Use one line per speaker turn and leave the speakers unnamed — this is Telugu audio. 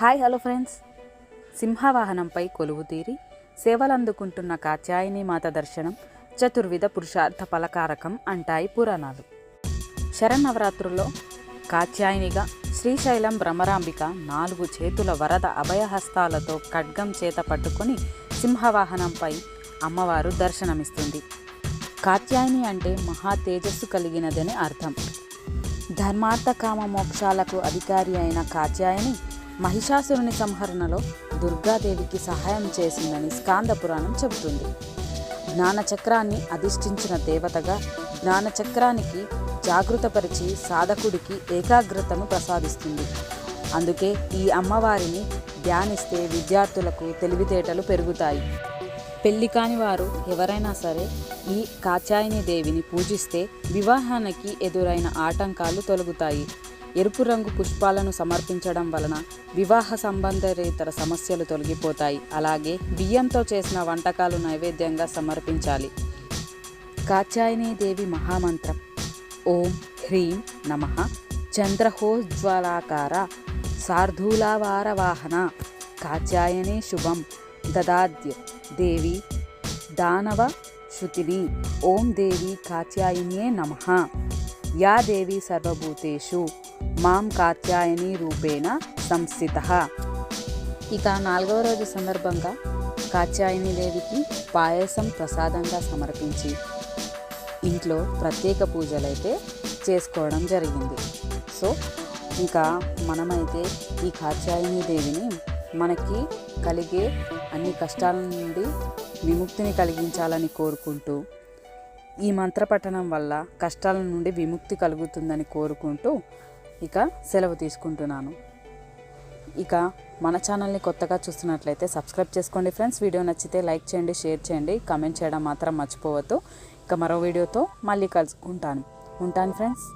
Hi hello friends. సింహవాహనంపై కొలువు తీరి సేవలందుకుంటున్న కాత్యాయని మాత దర్శనం చతుర్విధ పురుషార్థ ఫలకారకం అంటాయి పురాణాలు. శరన్నవరాత్రుల్లో కాత్యాయనిగా శ్రీశైలం భ్రమరాంబిక నాలుగు చేతుల వరద అభయహస్తాలతో ఖడ్గం చేత పట్టుకొని సింహవాహనంపై అమ్మవారు దర్శనమిస్తుంది. కాత్యాయని అంటే మహా తేజస్సు కలిగినదని అర్థం. ధర్మార్థకామ మోక్షాలకు అధికారి అయిన కాత్యాయని మహిషాసురుని సంహరణలో దుర్గాదేవికి సహాయం చేసిందని స్కాంద పురాణం చెబుతుంది. జ్ఞానచక్రాన్ని అధిష్ఠించిన దేవతగా జ్ఞానచక్రానికి జాగృతపరిచి సాధకుడికి ఏకాగ్రతను ప్రసాదిస్తుంది. అందుకే ఈ అమ్మవారిని ధ్యానిస్తే విద్యార్థులకు తెలివితేటలు పెరుగుతాయి. పెళ్ళి కాని వారు ఎవరైనా సరే ఈ కాచాయిని దేవిని పూజిస్తే వివాహానికి ఎదురైన ఆటంకాలు తొలగుతాయి. ఎరుపు రంగు పుష్పాలను సమర్పించడం వలన వివాహ సంబంధేతర సమస్యలు తొలగిపోతాయి. అలాగే బియ్యంతో చేసిన వంటకాలు నైవేద్యంగా సమర్పించాలి. కాచాయనీ దేవి మహామంత్రం. ఓం హ్రీం నమ. చంద్రహోజ్వలాకార శార్దూలావారవాహన కాచాయనే శుభం. దదాద్య దేవి దానవ శృతిని. ఓం దేవి కాచాయనే నమ. యా దేవి సర్వభూతేషు. మాం కాత్యాయని రూపేణ సంస్థిత. ఇక నాలుగవ రోజు సందర్భంగా కాత్యాయని దేవికి పాయసం ప్రసాదంగా సమర్పించి ఇంట్లో ప్రత్యేక పూజలైతే చేసుకోవడం జరిగింది. సో ఇంకా మనమైతే ఈ కాత్యాయని దేవిని మనకి కలిగే అన్ని కష్టాల నుండి విముక్తిని కలిగించాలని కోరుకుంటూ ఈ మంత్రపఠనం వల్ల కష్టాల నుండి విముక్తి కలుగుతుందని కోరుకుంటూ ఇక సెలవు తీసుకుంటున్నాను. ఇక మన ఛానల్ని కొత్తగా చూస్తున్నట్లయితే సబ్స్క్రైబ్ చేసుకోండి ఫ్రెండ్స్. వీడియో నచ్చితే లైక్ చేయండి షేర్ చేయండి కమెంట్ చేయడం మాత్రం మర్చిపోవద్దు. ఇక మరో వీడియోతో మళ్ళీ కలుసుకుంటాను. ఉంటాను ఫ్రెండ్స్.